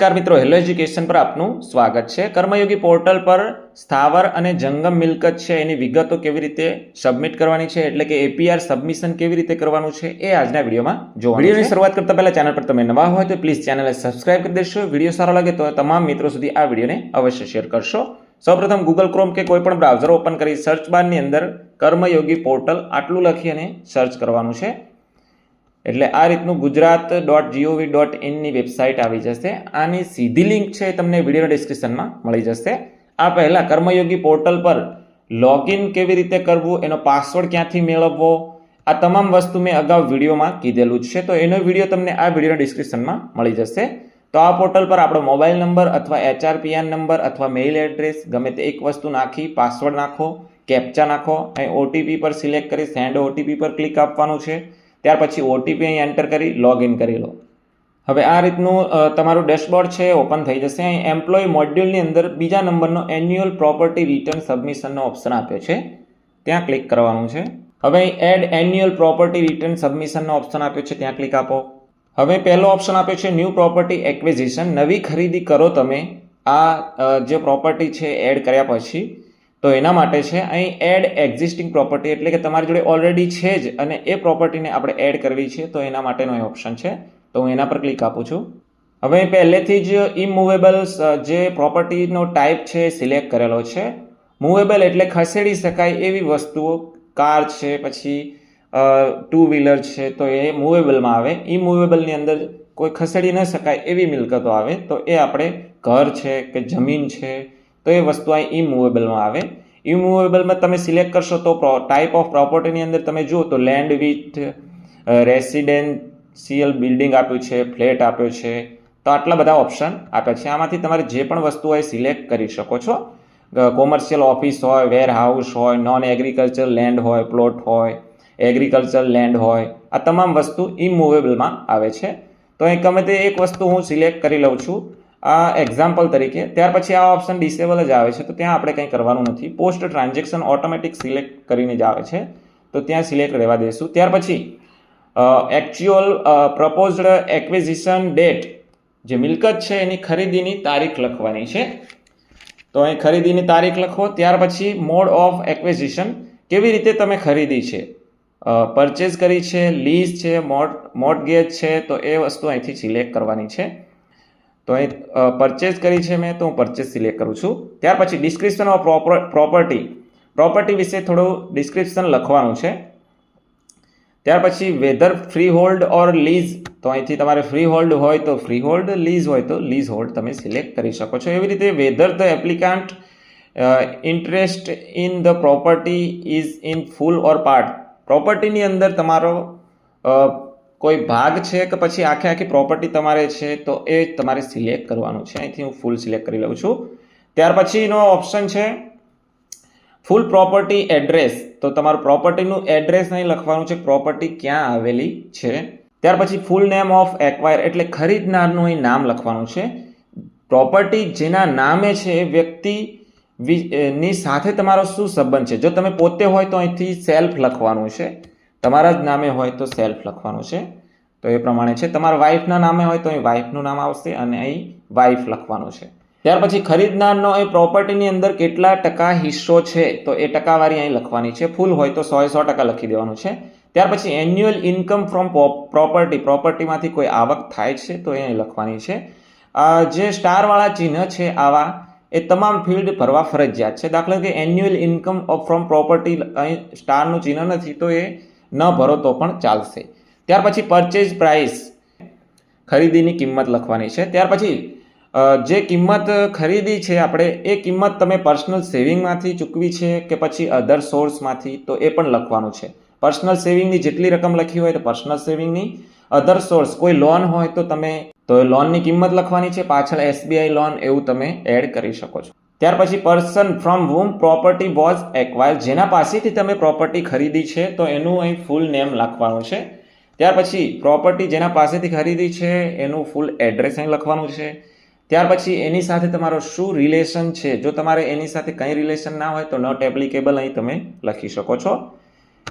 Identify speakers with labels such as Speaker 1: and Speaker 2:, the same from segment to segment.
Speaker 1: નમસ્કાર મિત્રો hello education પર આપનું સ્વાગત છે. કર્મયોગી પોર્ટલ પર સ્થાવર અને જંગમ મિલકત છે, એની વિગતો કેવી રીતે સબમિટ કરવાની છે, એટલે કે એપીઆર સબમિશન કેવી રીતે કરવાનું છે, એ આજના વિડીયોમાં જોવા વિડીયોની શરૂઆત કરતા પહેલા ચેનલ પર તમે નવા હોય તો પ્લીઝ ચેનલને સબસ્ક્રાઇબ કરી દેશો. વીડિયો સારો લાગે તો તમામ મિત્રો સુધી આ વિડીયોને અવશ્ય શેર કરશો. સૌપ્રથમ ગૂગલ ક્રોમ કે કોઈ પણ બ્રાઉઝર ઓપન કરી સર્ચ બારની અંદર કર્મયોગી પોર્ટલ આટલું લખી અને સર્ચ કરવાનું છે. એટલે આ રીતનું ગુજરાત ડોટ જીઓવી ડોટ ઇનની વેબસાઇટ આવી જશે. આની સીધી લિંક છે એ તમને વિડીયોના ડિસ્ક્રિપ્શનમાં મળી જશે. આ પહેલાં કર્મયોગી પોર્ટલ પર લોગિન કેવી રીતે કરવું, એનો પાસવર્ડ ક્યાંથી મેળવવો, આ તમામ વસ્તુ મેં અગાઉ વિડીયોમાં કીધેલું જ છે. તો એનો વીડિયો તમને આ વિડીયોના ડિસ્ક્રિપ્શનમાં મળી જશે. તો આ પોર્ટલ પર આપણો મોબાઈલ નંબર અથવા H R P N number અથવા મેઇલ એડ્રેસ ગમે તે એક વસ્તુ નાખી પાસવર્ડ નાખો કેપ્ચા નાખો, અહીં ઓટીપી પર સિલેક્ટ કરી સેન્ડ ઓટીપી પર ક્લિક આપવાનું છે. ત્યાર પછી ઓટીપી અહીં એન્ટર કરી લોગિન કરી લો. હવે આ રીતનું તમારું ડેશબોર્ડ છે ઓપન થઈ જશે. અહીં એમ્પ્લોય મોડ્યુલની અંદર બીજા નંબરનો એન્યુઅલ પ્રોપર્ટી રિટર્ન સબમિશનનો ઓપ્શન આપ્યો છે. ત્યાં ક્લિક કરવાનું છે. હવે અહીં એડ એન્યુઅલ પ્રોપર્ટી રિટર્ન સબમિશનનો ઓપ્શન આપ્યો છે. ત્યાં ક્લિક આપો. હવે પહેલો ઓપ્શન આપ્યો છે ન્યૂ પ્રોપર્ટી એક્વિઝિશન નવી ખરીદી કરો તમે. આ જે પ્રોપર્ટી છે એડ કર્યા પછી તો એના માટે છે, અહીં એડ એક્ઝિસ્ટિંગ પ્રોપર્ટી એટલે કે તમારી જોડે ઓલરેડી છે જ અને એ પ્રોપર્ટીને આપણે એડ કરવી છે, તો એના માટેનો એ ઓપ્શન છે. તો હું એના પર ક્લિક આપું છું. હવે પહેલેથી જ ઇમૂવેબલ્સ જે પ્રોપર્ટીનો ટાઈપ છે સિલેક્ટ કરેલો છે. મૂવેબલ એટલે ખસેડી શકાય એવી વસ્તુઓ, કાર છે, પછી ટુ વ્હીલર છે, તો એ મૂવેબલમાં આવે. ઇમૂવેબલની અંદર કોઈ ખસેડી ન શકાય એવી મિલકતો આવે, તો એ આપણે ઘર છે કે જમીન છે તો એ વસ્તુ અહીં ઇમુવેબલમાં આવે. ઇમુવેબલમાં તમે સિલેક્ટ કરશો તો ટાઈપ ઓફ પ્રોપર્ટીની અંદર તમે જુઓ તો લેન્ડ વિથ રેસિડેન્શિયલ બિલ્ડિંગ આપ્યું છે ફ્લેટ આપ્યો છે. તો આટલા બધા ઓપ્શન આપ્યા છે. આમાંથી તમારે જે પણ વસ્તુ હોય સિલેક્ટ કરી શકો છો. કોમર્શિયલ ઓફિસ હોય વેરહાઉસ હોય નોન એગ્રીકલ્ચર લેન્ડ હોય પ્લોટ હોય એગ્રીકલ્ચર લેન્ડ હોય. આ તમામ વસ્તુ ઇમુવેબલમાં આવે છે. તો અહીં ગમે તે એક વસ્તુ હું સિલેક્ટ કરી લઉં છું. આ એક્ઝામ્પલ તરીકે, ત્યાર પછી આ ઓપ્શન ડિસેબલ જ આવે છે, તો ત્યાં આપણે કંઈ કરવાનું નથી. પોસ્ટ ટ્રાન્ઝેક્શન ઓટોમેટિક સિલેક્ટ કરીને જ આવે છે. તો ત્યાં સિલેક્ટ રહેવા દઈશું ત્યાર પછી એકચ્યુઅલ પ્રપોઝડ એક્વિઝિશન ડેટ જે મિલકત છે, એની ખરીદીની તારીખ લખવાની છે. તો અહીં ખરીદીની તારીખ લખો, ત્યાર પછી મોડ ઓફ એક્વિઝિશન કેવી રીતે તમે ખરીદી છે? પરચેઝ કરી છે લીઝ છે મોટ મોટગેજ છે, તો એ વસ્તુ અહીંથી સિલેક્ટ કરવાની છે. તો અહીં પરચેસ કરી છે મેં, તો હું પરચેસ સિલેક્ટ કરું છું. ત્યાર પછી ડિસ્ક્રિપ્શન ઓફ પ્રોપર્ટી પ્રોપર્ટી વિશે થોડું ડિસ્ક્રિપ્શન લખવાનું છે. ત્યાર પછી whether freehold or lease તો અહીંથી તમારે ફ્રી હોલ્ડ હોય તો ફ્રી હોલ્ડ લીઝ હોય તો લીઝ હોલ્ડ તમે સિલેક્ટ કરી શકો છો. એવી રીતે whether the applicant interest in the property is in full or part પ્રોપર્ટીની અંદર તમારો કોઈ ભાગ છે કે પછી આખે આખી પ્રોપર્ટી તમારે છે, તો એ તમારે સિલેક્ટ કરવાનું છે. અહીંથી હું ફૂલ સિલેક્ટ કરી લઉં છું. ત્યાર પછીનો ઓપ્શન છે ફૂલ પ્રોપર્ટી એડ્રેસ તો તમારું પ્રોપર્ટીનું એડ્રેસ અહીં લખવાનું છે પ્રોપર્ટી ક્યાં આવેલી છે. ત્યાર પછી ફૂલ નેમ ઓફ એક્વાયર એટલે ખરીદનારનું અહીં નામ લખવાનું છે. પ્રોપર્ટી જેના નામે છે એ વ્યક્તિ ની સાથે તમારો શું સંબંધ છે? જો તમે પોતે હોય તો અહીંથી સેલ્ફ લખવાનું છે. તમારા જ નામે હોય તો સેલ્ફ લખવાનું છે. તો એ પ્રમાણે છે. તમારા વાઈફના નામે હોય તો અહીં વાઈફનું નામ આવશે અને અહીં વાઈફ લખવાનું છે. ત્યાર પછી ખરીદનારનો એ પ્રોપર્ટીની અંદર કેટલા ટકા હિસ્સો છે તો એ ટકાવારી અહીં લખવાની છે. ફૂલ હોય તો સો સો ટકા લખી દેવાનું છે. ત્યાર પછી એન્યુઅલ ઇન્કમ ફ્રોમ પ્રોપર્ટી પ્રોપર્ટીમાંથી કોઈ આવક થાય છે તો એ લખવાની છે. જે સ્ટારવાળા ચિહ્ન છે આવા, એ તમામ ફિલ્ડ ભરવા ફરજિયાત છે. દાખલા તરીકે એન્યુઅલ ઇન્કમ ફ્રોમ પ્રોપર્ટી અહીં સ્ટારનું ચિહ્ન નથી તો એ ન ભરો તો પણ ચાલશે. ત્યાર પછી પરચેઝ પ્રાઇસ ખરીદીની કિંમત લખવાની છે. ત્યાર પછી જે કિંમત ખરીદી છે આપણે, એ કિંમત તમે પર્સનલ સેવિંગમાંથી ચૂકવી છે કે પછી અધર સોર્સમાંથી તો એ પણ લખવાનું છે. પર્સનલ સેવિંગની જેટલી રકમ લખી હોય તો પર્સનલ સેવિંગની અધર સોર્સ કોઈ લોન હોય તો તમે, તો લોનની કિંમત લખવાની છે. પાછળ એસબીઆઈ લોન એવું તમે એડ કરી શકો છો. ત્યાર પછી person from whom property was acquire જેના પાસેથી તમે પ્રોપર્ટી ખરીદી છે, તો એનું અહીં ફૂલ નેમ લખવાનું છે. ત્યાર પછી પ્રોપર્ટી જેના પાસેથી ખરીદી છે, એનું ફૂલ એડ્રેસ અહીં લખવાનું છે. ત્યાર પછી એની સાથે તમારો શું રિલેશન છે, જો તમારે એની સાથે કંઈ રિલેશન ના હોય, તો નોટ એપ્લિકેબલ અહીં તમે લખી શકો છો.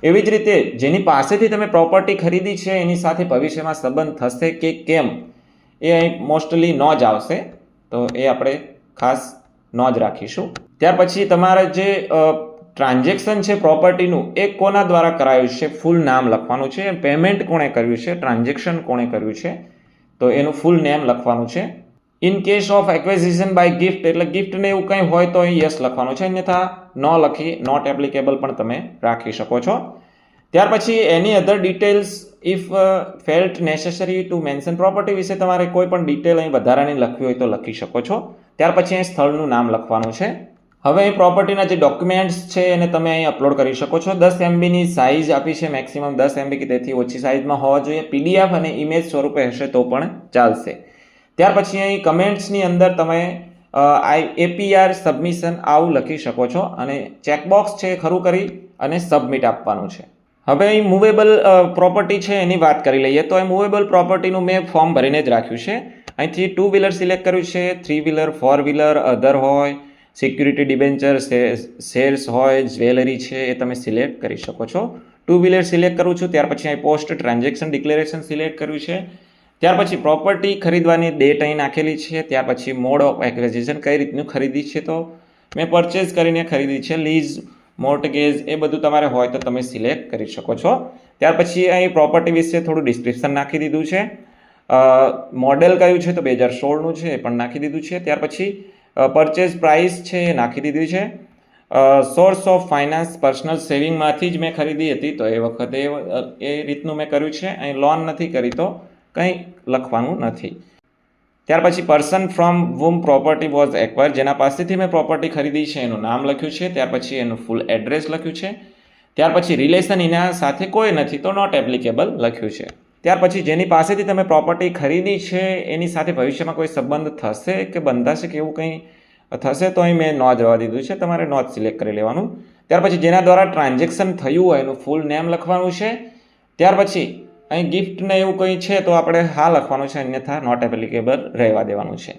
Speaker 1: એવી જ રીતે જેની પાસેથી તમે પ્રોપર્ટી ખરીદી છે, એની સાથે ભવિષ્યમાં સંબંધ થશે કે કેમ, એ અહીં મોસ્ટલી નો જ આવશે. તો એ આપણે ખાસ નો જ રાખીશું. ત્યાર પછી તમારે જે ટ્રાન્ઝેક્શન છે પ્રોપર્ટીનું એ કોના દ્વારા કરાયું છે? ફૂલ નામ લખવાનું છે. પેમેન્ટ કોણે કર્યું છે? ટ્રાન્ઝેક્શન કોણે કર્યું છે? તો એનું ફૂલ નેમ લખવાનું છે. In case of acquisition by gift એટલે ગિફ્ટને એવું કંઈ હોય તો અહીં યસ લખવાનું છે. અન્યથા, ન લખી નોટ એપ્લિકેબલ પણ તમે રાખી શકો છો. ત્યાર પછી any other details if felt necessary to mention property વિશે તમારે કોઈ પણ ડિટેલ અહીં વધારાની લખવી હોય તો લખી શકો છો. ત્યાર પછી અહીં સ્થળનું નામ લખવાનું છે. હવે અહીં પ્રોપર્ટીના જે ડોક્યુમેન્ટ્સ છે એને તમે અહીં અપલોડ કરી શકો છો. દસ એમબીની સાઇઝ આપી છે મેક્સિમમ દસ એમબી કે તેથી ઓછી સાઇઝમાં હોવા જોઈએ. પીડીએફ અને ઇમેજ સ્વરૂપે હશે તો પણ ચાલશે. ત્યાર પછી અહીં કમેન્ટ્સની અંદર તમે આઈ એપીઆર સબમિશન આવું લખી શકો છો અને ચેકબોક્સ છે ખરું કરી અને સબમિટ આપવાનું છે. હવે અહીં મૂવેબલ પ્રોપર્ટી છે એની વાત કરી લઈએ તો અહીં મૂવેબલ પ્રોપર્ટીનું મેં ફોર્મ ભરીને જ રાખ્યું છે. અહીંથી ટુ વ્હીલર સિલેક્ટ કર્યું છે three wheeler four wheeler other હોય સિક્યુરિટી ડિબેન્ચર શેર્સ હોય જ્વેલરી છે એ તમે સિલેક્ટ કરી શકો છો. ટુ વ્હીલર સિલેક્ટ કરું છું, ત્યાર પછી અહીં પોસ્ટ ટ્રાન્ઝેક્શન ડિક્લેરેશન સિલેક્ટ કર્યું છે. ત્યાર પછી પ્રોપર્ટી ખરીદવાની ડેટ અહીં નાખેલી છે, ત્યાર પછી મોડ ઓફ એક્વેઝિશન કઈ રીતનું ખરીદી છે તો? મેં પરચેઝ કરીને ખરીદી છે લીઝ મોર્ટગેજ એ બધું તમારે હોય તો તમે સિલેક્ટ કરી શકો છો. ત્યાર પછી અહીં પ્રોપર્ટી વિશે થોડું ડિસ્ક્રિપ્શન નાખી દીધું છે. મોડેલ કયું છે તો બે હજાર સોળનું છે, એ પણ નાખી દીધું છે. ત્યાર પછી પરચેઝ પ્રાઇસ છે એ નાખી દીધી છે. સોર્સ ઓફ ફાઇનાન્સ પર્સનલ સેવિંગમાંથી જ મેં ખરીદી હતી તો એ વખતે એ રીતનું મેં કર્યું છે. અહીં લોન નથી કરી તો કંઈ લખવાનું નથી. ત્યાર પછી person from whom property was acquire જેના પાસેથી મેં પ્રોપર્ટી ખરીદી છે, એનું નામ લખ્યું છે, ત્યાર પછી એનું ફૂલ એડ્રેસ લખ્યું છે, ત્યાર પછી રિલેશન એના સાથે કોઈ નથી, તો નોટ એપ્લિકેબલ લખ્યું છે. ત્યાર પછી જેની પાસેથી તમે પ્રોપર્ટી ખરીદી છે, એની સાથે ભવિષ્યમાં કોઈ સંબંધ થશે કે બંધાશે કે એવું કંઈ થશે તો અહીં મેં નો જવા દીધું છે, તમારે નો જ સિલેક્ટ કરી લેવાનું. ત્યાર પછી જેના દ્વારા ટ્રાન્ઝેક્શન થયું હોય, એનું ફૂલ નેમ લખવાનું છે. ત્યાર પછી અહીં ગિફ્ટને એવું કંઈ છે તો આપણે હા લખવાનું છે, અન્યથા નોટ એપ્લિકેબલ રહેવા દેવાનું છે.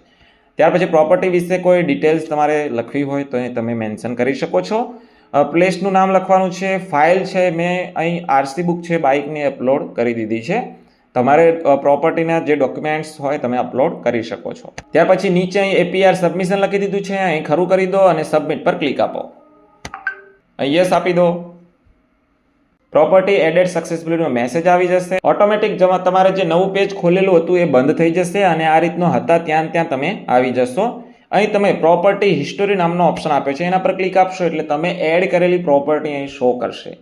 Speaker 1: ત્યાર પછી પ્રોપર્ટી વિશે કોઈ ડિટેલ્સ તમારે લખવી હોય તો એ તમે મેન્શન કરી શકો છો. પ્લેસનું નામ લખવાનું છે ફાઇલ છે, મેં અહીં આરસી બુક છે બાઇકની અપલોડ કરી દીધી છે. તમારે પ્રોપર્ટીના જે ડોક્યુમેન્ટ્સ હોય તમે અપલોડ કરી શકો છો. ત્યાર પછી નીચે અહીં એપીઆર સબમિશન લખી દીધું છે, અહીં ખરું કરી દો અને સબમિટ પર ક્લિક આપો. યસ આપી દો. પ્રોપર્ટી એડેડ સક્સેસફુલીનો મેસેજ આવી જશે. ઓટોમેટિક જમા તમારે જે નવું પેજ ખોલેલું હતું એ બંધ થઈ જશે અને આ રીતનો હતા ત્યાં ત્યાં તમે આવી જશો. અહીં તમે પ્રોપર્ટી હિસ્ટોરી નામનો ઓપ્શન આપ્યો છે. એના પર ક્લિક આપશો એટલે તમે એડ કરેલી પ્રોપર્ટી અહીં શો કરશે.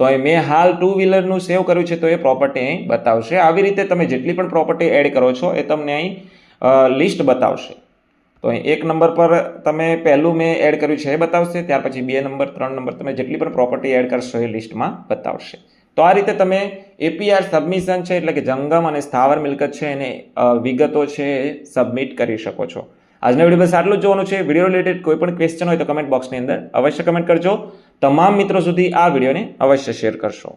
Speaker 1: તો અહીં મેં હાલ ટુ વ્હીલરનું સેવ કર્યું છે તો એ પ્રોપર્ટી અહીં બતાવશે. આવી રીતે તમે જેટલી પણ પ્રોપર્ટી એડ કરો છો એ તમને અહીં લિસ્ટ બતાવશે. તો અહીં એક નંબર પર તમે પહેલું મેં એડ કર્યું છે એ બતાવશે, ત્યાર પછી બે નંબર, ત્રણ નંબર તમે જેટલી પણ પ્રોપર્ટી એડ કરશો એ લિસ્ટમાં બતાવશે. તો આ રીતે તમે એપીઆર સબમિશન છે એટલે કે જંગમ અને સ્થાવર મિલકત છે એને વિગતો છે એ સબમિટ કરી શકો છો. આજના વીડિયો બસ આટલું જ જોવાનું છે. વીડિયો રિલેટેડ કોઈ પણ ક્વેશ્ચન હોય તો કમેન્ટ બોક્સની અંદર અવશ્ય કમેન્ટ કરજો. તમામ મિત્રો સુધી આ વિડીયોને અવશ્ય શેર કરશો.